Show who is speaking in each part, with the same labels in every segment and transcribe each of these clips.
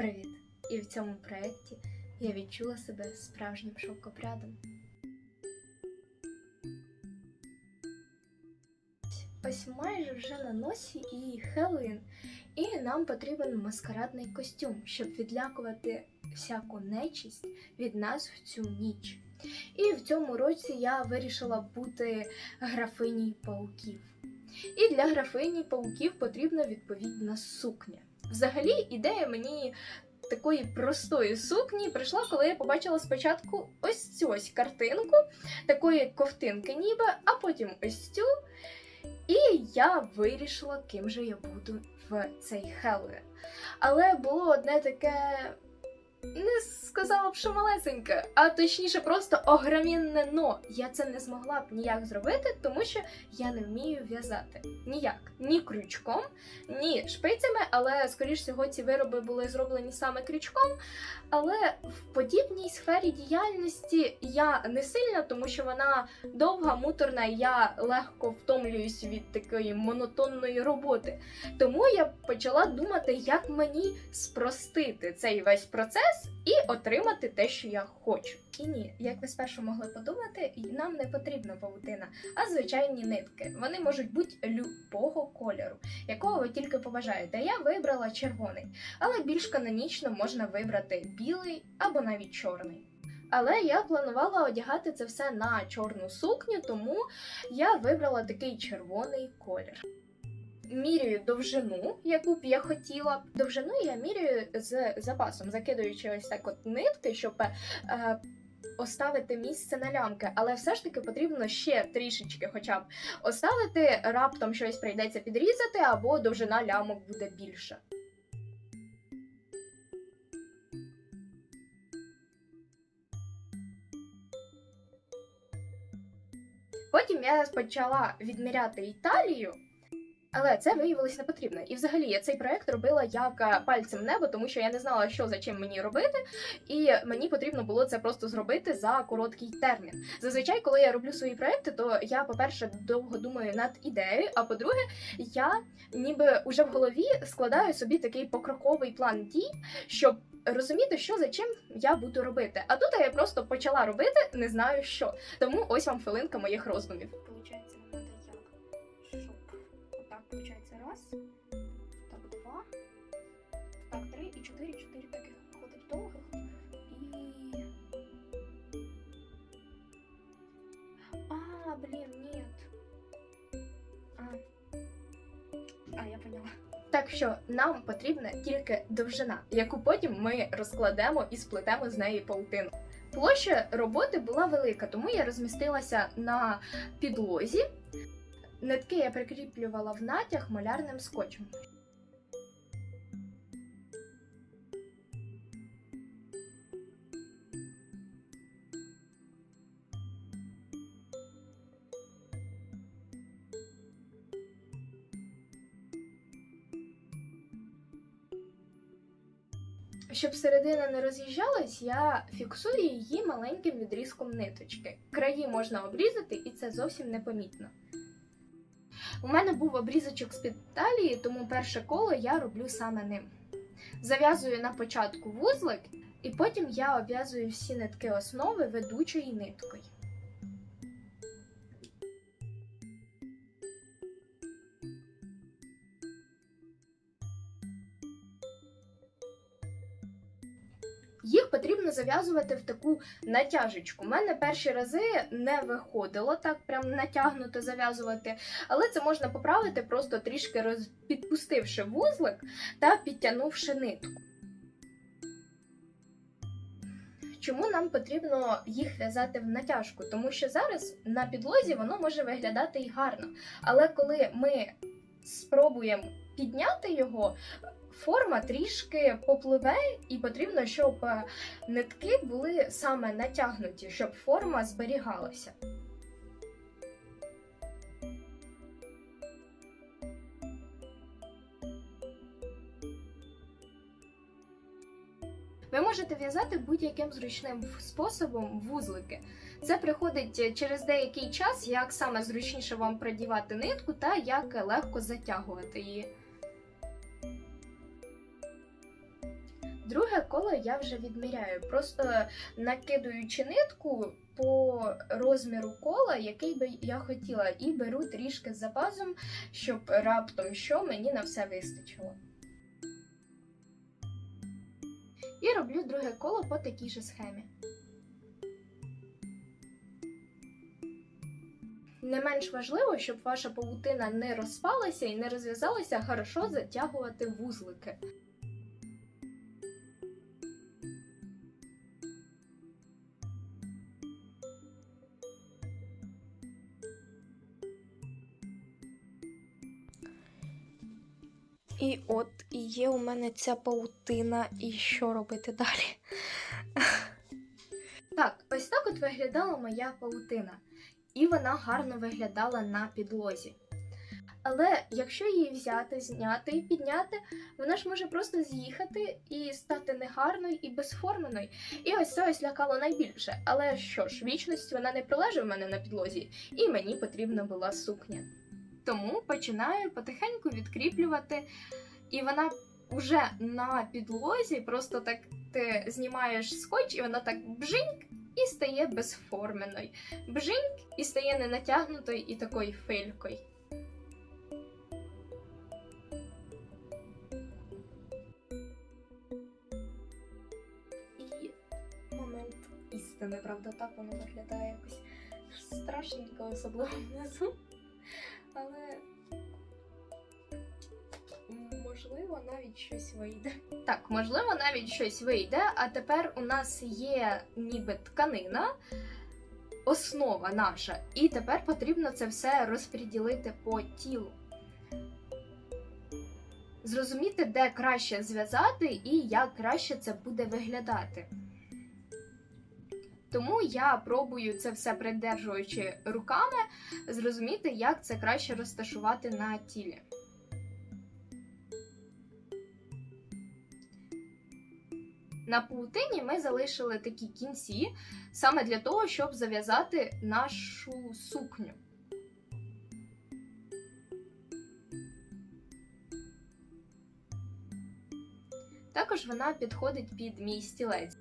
Speaker 1: Привіт! І в цьому проєкті я відчула себе справжнім шовкопрядом. Ось майже вже на носі і Хеллоуін, і нам потрібен маскарадний костюм, щоб відлякувати всяку нечисть від нас в цю ніч. І в цьому році я вирішила бути графині пауків. І для графині пауків потрібна відповідна сукня. Взагалі, ідея мені такої простої сукні прийшла, коли я побачила спочатку ось цю ось картинку, такої ковтинки ніби, а потім ось цю. І я вирішила, ким же я буду в цей Хеллоуін. Але було одне таке. Не сказала б, що малесеньке, а точніше, просто огромінне но. Я це не змогла б ніяк зробити, тому що я не вмію в'язати. Ніяк. Ні крючком, ні шпицями, але скоріш всього ці вироби були зроблені саме крючком. Але в подібній сфері діяльності я не сильна, тому що вона довга, муторна, і я легко втомлююсь від такої монотонної роботи. Тому я почала думати, як мені спростити цей весь процес і отримати те, що я хочу. І ні, як ви спершу могли подумати, нам не потрібна павутина, а звичайні нитки. Вони можуть бути любого кольору, якого ви тільки побажаєте. Я вибрала червоний, але більш канонічно можна вибрати білий або навіть чорний. Але я планувала одягати це все на чорну сукню, тому я вибрала такий червоний колір. Міряю довжину, яку б я хотіла. Довжину я міряю з запасом, закидуючи ось так от нитки, щоб е, оставити місце на лямки. Але все ж таки потрібно ще трішечки, хоча б оставити, раптом щось прийдеться підрізати, або довжина лямок буде більша. Потім я почала відміряти Італію, але це виявилось не потрібно. І взагалі я цей проект робила як е, пальцем небо, тому що я не знала, що за чим мені робити, і мені потрібно було це просто зробити за короткий термін. Зазвичай, коли я роблю свої проекти, то я, по-перше, довго думаю над ідеєю. А по-друге, я ніби уже в голові складаю собі такий покроковий план дій, щоб розуміти, що за чим я буду робити. А тут я просто почала робити, не знаю що. Тому ось вам хвилинка моїх роздумів. Получається, раз, так два, так три і чотири, чотири таких виходить довгих. А, блін, ні. А. а, я поняла. Так що нам потрібна тільки довжина, яку потім ми розкладемо і сплетемо з неї паутину. Площа роботи була велика, тому я розмістилася на підлозі. Нитки я прикріплювала в натяг малярним скотчем. Щоб середина не роз'їжджалась, я фіксую її маленьким відрізком ниточки. Краї можна обрізати, і це зовсім непомітно. У мене був обрізочок з-під талії, тому перше коло я роблю саме ним. Зав'язую на початку вузлик, і потім я обв'язую всі нитки основи ведучою ниткою. Їх потрібно зав'язувати в таку натяжечку. У мене перші рази не виходило так прям натягнуто зав'язувати, але це можна поправити, просто трішки роз... підпустивши вузлик та підтягнувши нитку. Чому нам потрібно їх в'язати в натяжку? Тому що зараз на підлозі воно може виглядати і гарно. Але коли ми спробуємо підняти його, форма трішки попливе, і потрібно, щоб е, нитки були саме натягнуті, щоб форма зберігалася. Ви можете в'язати будь-яким зручним способом вузлики. Це приходить через деякий час, як саме зручніше вам продівати нитку та як легко затягувати її. Коло я вже відміряю, просто накидуючи нитку по розміру кола, який би я хотіла, і беру трішки з запасом, щоб раптом що мені на все вистачило. І роблю друге коло по такій же схемі. Не менш важливо, щоб ваша павутина не розпалася і не розв'язалася, хорошо затягувати вузлики. І от і є у мене ця паутина, і що робити далі? Так, ось так от виглядала моя паутина, і вона гарно виглядала на підлозі. Але якщо її взяти, зняти і підняти, вона ж може просто з'їхати і стати негарною і безформеною. І ось це ось лякало найбільше. Але що ж, вічність вона не пролежить в мене на підлозі, і мені потрібна була сукня. Тому починаю потихеньку відкріплювати, і вона вже на підлозі, просто так ти знімаєш скотч, і вона так бжиньк і стає безформеною. Бжиньк і стає не натягнутою і такою филькою. Істини, правда, так воно виглядає якось страшненько, особливо внизу. Щось вийде. Так, можливо, навіть щось вийде. А тепер у нас є ніби тканина, основа наша, і тепер потрібно це все розподілити по тілу. Зрозуміти, де краще зв'язати і як краще це буде виглядати. Тому я пробую це все придержуючи руками, зрозуміти, як це краще розташувати на тілі. На паутині ми залишили такі кінці саме для того, щоб зав'язати нашу сукню. Також вона підходить під мій стілець.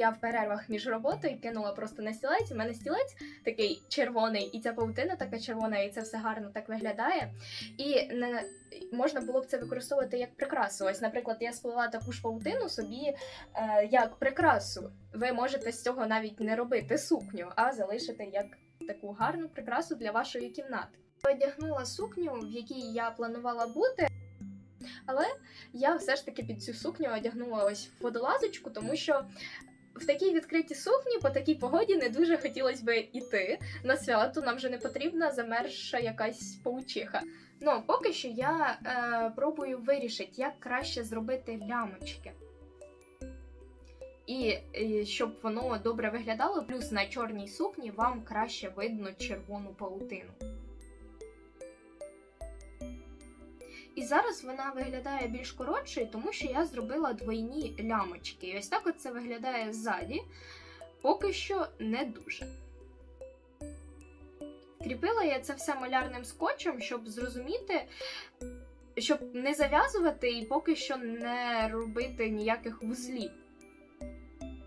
Speaker 1: Я в перервах між роботою кинула просто на стілець. У мене стілець такий червоний, і ця паутина така червона, і це все гарно так виглядає. І не можна було б це використовувати як прикрасу. Ось, наприклад, я сплела таку ж паутину собі е, як прикрасу. Ви можете з цього навіть не робити сукню, а залишити як таку гарну прикрасу для вашої кімнати. Одягнула сукню, в якій я планувала бути. Але я все ж таки під цю сукню одягнула ось водолазочку, тому що в такій відкритій сукні по такій погоді не дуже хотілося би йти на свято. Нам вже не потрібна замерзша якась паучиха. Ну, поки що я е, пробую вирішити, як краще зробити лямочки. І, і щоб воно добре виглядало, плюс на чорній сукні вам краще видно червону паутину. І зараз вона виглядає більш коротшою, тому що я зробила двойні лямочки. І ось так от це виглядає ззаді. Поки що не дуже. Кріпила я це все малярним скотчем, щоб зрозуміти, щоб не зав'язувати і поки що не робити ніяких вузлів.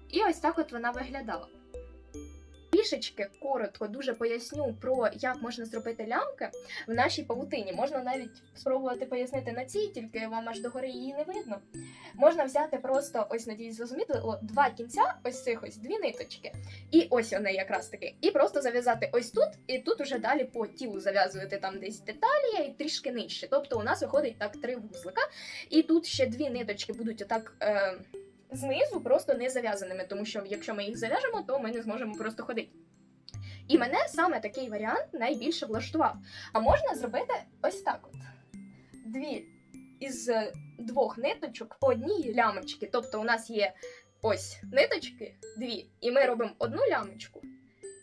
Speaker 1: І ось так от вона виглядала. Трішечки коротко дуже поясню про як можна зробити лямки в нашій павутині. Можна навіть спробувати пояснити на цій, тільки вам аж догори її не видно. Можна взяти просто, ось надіюсь, зрозуміти, о, два кінця, ось цих ось дві ниточки, і ось вони якраз таки. І просто зав'язати ось тут, і тут уже далі по тілу зав'язуєте там десь деталі і трішки нижче. Тобто у нас виходить так три вузлика, і тут ще дві ниточки будуть отак. Е- знизу просто не зав'язаними, тому що якщо ми їх зав'яжемо, то ми не зможемо просто ходити. І мене саме такий варіант найбільше влаштував. А можна зробити ось так: от. Дві із двох ниточок по одній лямочці. Тобто у нас є ось ниточки, дві, і ми робимо одну лямочку,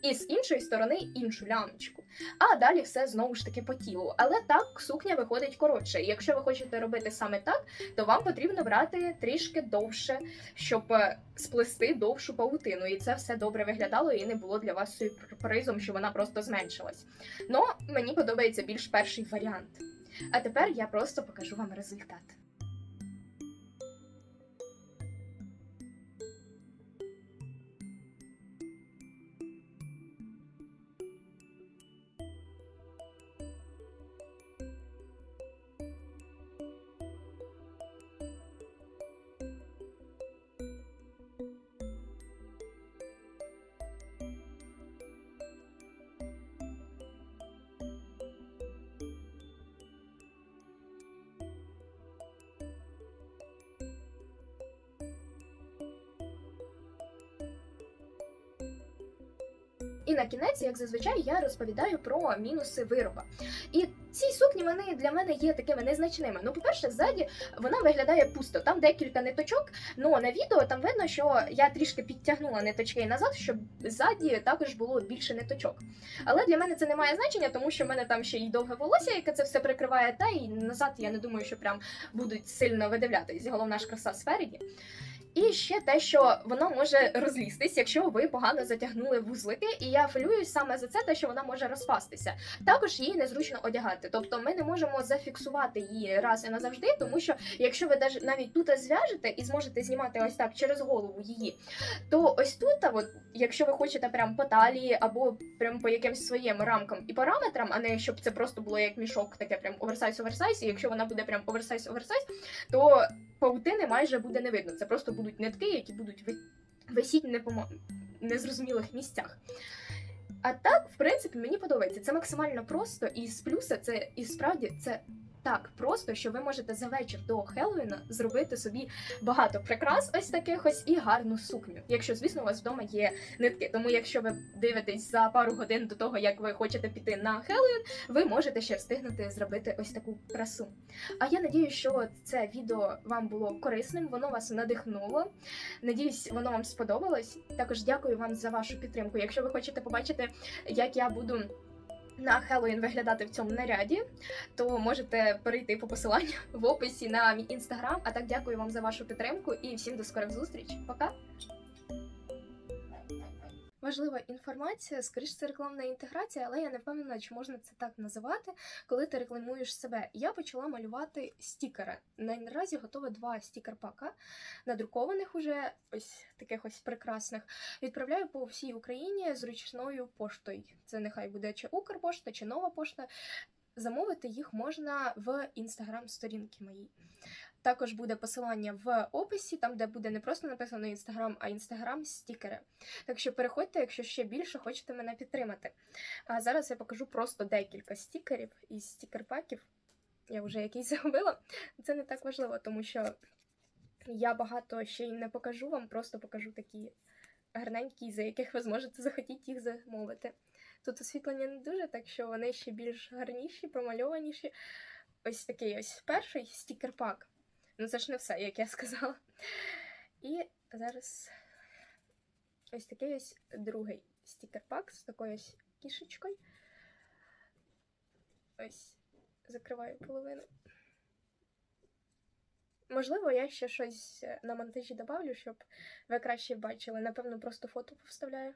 Speaker 1: і з іншої сторони іншу лямочку. А далі все знову ж таки по тілу. Але так сукня виходить коротше. І якщо ви хочете робити саме так, то вам потрібно брати трішки довше, щоб е, сплести довшу павутину. І це все добре виглядало і не було для вас сюрпризом, що вона просто зменшилась. Ну, мені подобається більш перший варіант. А тепер я просто покажу вам результат. І на кінець, як зазвичай, я розповідаю про мінуси вироба. І ці сукні вони для мене є такими незначними. Ну, по-перше, ззаді вона виглядає пусто. Там декілька ниточок, Ну на відео там видно, що я трішки підтягнула ниточки назад, щоб ззаді також було більше ниточок. Але для мене це не має значення, тому що в мене там ще й довге волосся, яке це все прикриває, та і назад я не думаю, що прям будуть сильно видивлятись. Головна ж краса спереді. І ще те, що воно може розлізтись, якщо ви погано затягнули вузлики, і я хвилююсь саме за це, те, що вона може розпастися. Також її незручно одягати. Тобто ми не можемо зафіксувати її раз і назавжди, тому що якщо ви навіть тут зв'яжете і зможете знімати ось так через голову її, то ось тут, от, якщо ви хочете прям по талії або прям по якимсь своїм рамкам і параметрам, а не щоб це просто було як мішок, таке прям оверсайз-оверсайз, і якщо вона буде прям оверсайз-оверсайз, то паутини майже буде не видно. Це просто будуть нитки, які будуть ви- висіти в по незрозумілих місцях. А так, в принципі, мені подобається. Це максимально просто, і з плюса це і справді це так просто, що ви можете за вечір до Хеллоуіна зробити собі багато прикрас, ось таких ось і гарну сукню. Якщо, звісно, у вас вдома є нитки. Тому, якщо ви дивитесь за пару годин до того, як ви хочете піти на Хеллоуін, ви можете ще встигнути зробити ось таку красу. А я надію, що це відео вам було корисним, воно вас надихнуло. Надіюсь, воно вам сподобалось. Також дякую вам за вашу підтримку. Якщо ви хочете побачити, як я буду. На Хеллоуін виглядати в цьому наряді, то можете перейти по посиланню в описі на мій інстаграм. А так дякую вам за вашу підтримку і всім до скорих зустріч. Пока! Важлива інформація, скоріш це рекламна інтеграція, але я не впевнена, чи можна це так називати, коли ти рекламуєш себе. Я почала малювати стікери. Наразі готове два стікер-пака, надрукованих уже ось таких ось прекрасних. Відправляю по всій Україні з ручною поштою. Це нехай буде чи Укрпошта, чи нова пошта. Замовити їх можна в інстаграм-сторінки моїй. Також буде посилання в описі, там де буде не просто написано інстаграм, а інстаграм стікери. Так що переходьте, якщо ще більше хочете мене підтримати. А зараз я покажу просто декілька стікерів із стікер-паків. Я вже якийсь загубила. Це не так важливо, тому що я багато ще й не покажу вам, просто покажу такі гарненькі, за яких ви зможете захотіти їх замовити. Тут освітлення не дуже, так що вони ще більш гарніші, промальованіші. Ось такий ось перший стікер-пак. Ну, це ж не все, як я сказала. І зараз ось такий ось другий стікер-пак з такою ось кішечкою. Ось закриваю половину. Можливо, я ще щось е, на монтажі добавлю, щоб ви краще бачили. Напевно, просто фото повставляю.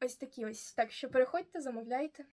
Speaker 1: Ось такі ось. Так що переходьте, замовляйте.